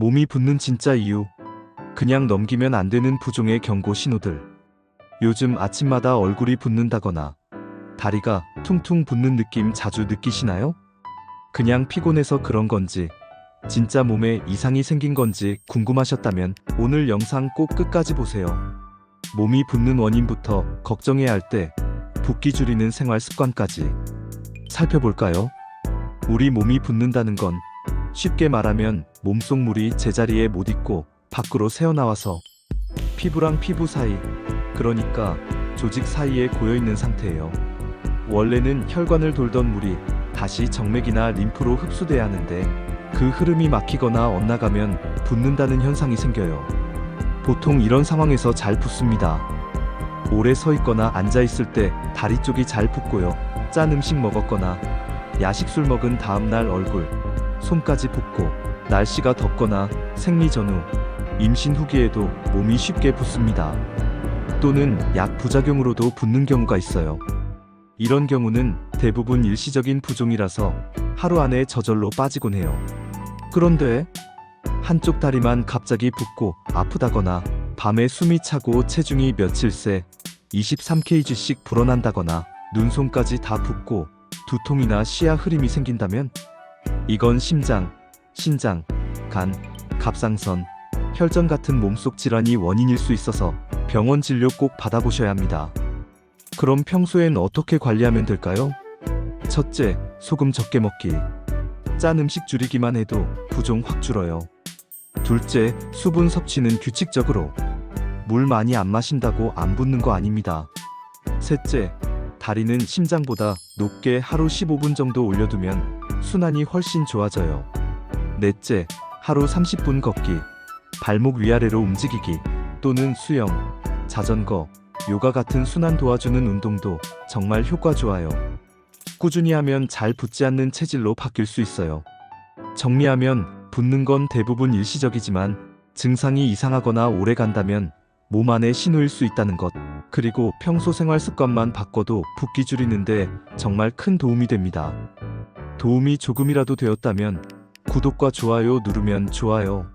몸이 붓는 진짜 이유. 그냥 넘기면 안 되는 부종의 경고 신호들. 요즘 아침마다 얼굴이 붓는다거나 다리가 퉁퉁 붓는 느낌 자주 느끼시나요? 그냥 피곤해서 그런 건지 진짜 몸에 이상이 생긴 건지 궁금하셨다면 오늘 영상 꼭 끝까지 보세요. 몸이 붓는 원인부터 걱정해야 할 때 붓기 줄이는 생활 습관까지 살펴볼까요? 우리 몸이 붓는다는 건 쉽게 말하면 몸속 물이 제자리에 못 있고 밖으로 새어나와서 피부랑 피부 사이, 그러니까 조직 사이에 고여 있는 상태예요. 원래는 혈관을 돌던 물이 다시 정맥이나 림프로 흡수돼야 하는데 그 흐름이 막히거나 엇나가면 붓는다는 현상이 생겨요. 보통 이런 상황에서 잘 붓습니다. 오래 서 있거나 앉아 있을 때 다리 쪽이 잘 붓고요. 짠 음식 먹었거나 야식술 먹은 다음 날 얼굴, 손까지 붓고 날씨가 덥거나 생리 전후, 임신 후기에도 몸이 쉽게 붓습니다. 또는 약 부작용으로도 붓는 경우가 있어요. 이런 경우는 대부분 일시적인 부종이라서 하루 안에 저절로 빠지곤 해요. 그런데 한쪽 다리만 갑자기 붓고 아프다거나 밤에 숨이 차고 체중이 며칠 새 23kg씩 불어난다거나 눈송까지 다 붓고 두통이나 시야 흐림이 생긴다면 이건 심장, 신장, 간, 갑상선, 혈전 같은 몸속 질환이 원인일 수 있어서 병원 진료 꼭 받아보셔야 합니다. 그럼 평소엔 어떻게 관리하면 될까요? 첫째, 소금 적게 먹기. 짠 음식 줄이기만 해도 부종 확 줄어요. 둘째, 수분 섭취는 규칙적으로. 물 많이 안 마신다고 안 붓는 거 아닙니다. 셋째, 다리는 심장보다 높게 하루 15분 정도 올려두면 순환이 훨씬 좋아져요. 넷째, 하루 30분 걷기, 발목 위아래로 움직이기, 또는 수영, 자전거, 요가 같은 순환 도와주는 운동도 정말 효과 좋아요. 꾸준히 하면 잘 붙지 않는 체질로 바뀔 수 있어요. 정리하면 붓는 건 대부분 일시적이지만 증상이 이상하거나 오래 간다면 몸 안에 신호일 수 있다는 것. 그리고 평소 생활 습관만 바꿔도 붓기 줄이는데 정말 큰 도움이 됩니다. 도움이 조금이라도 되었다면 구독과 좋아요 누르면 좋아요.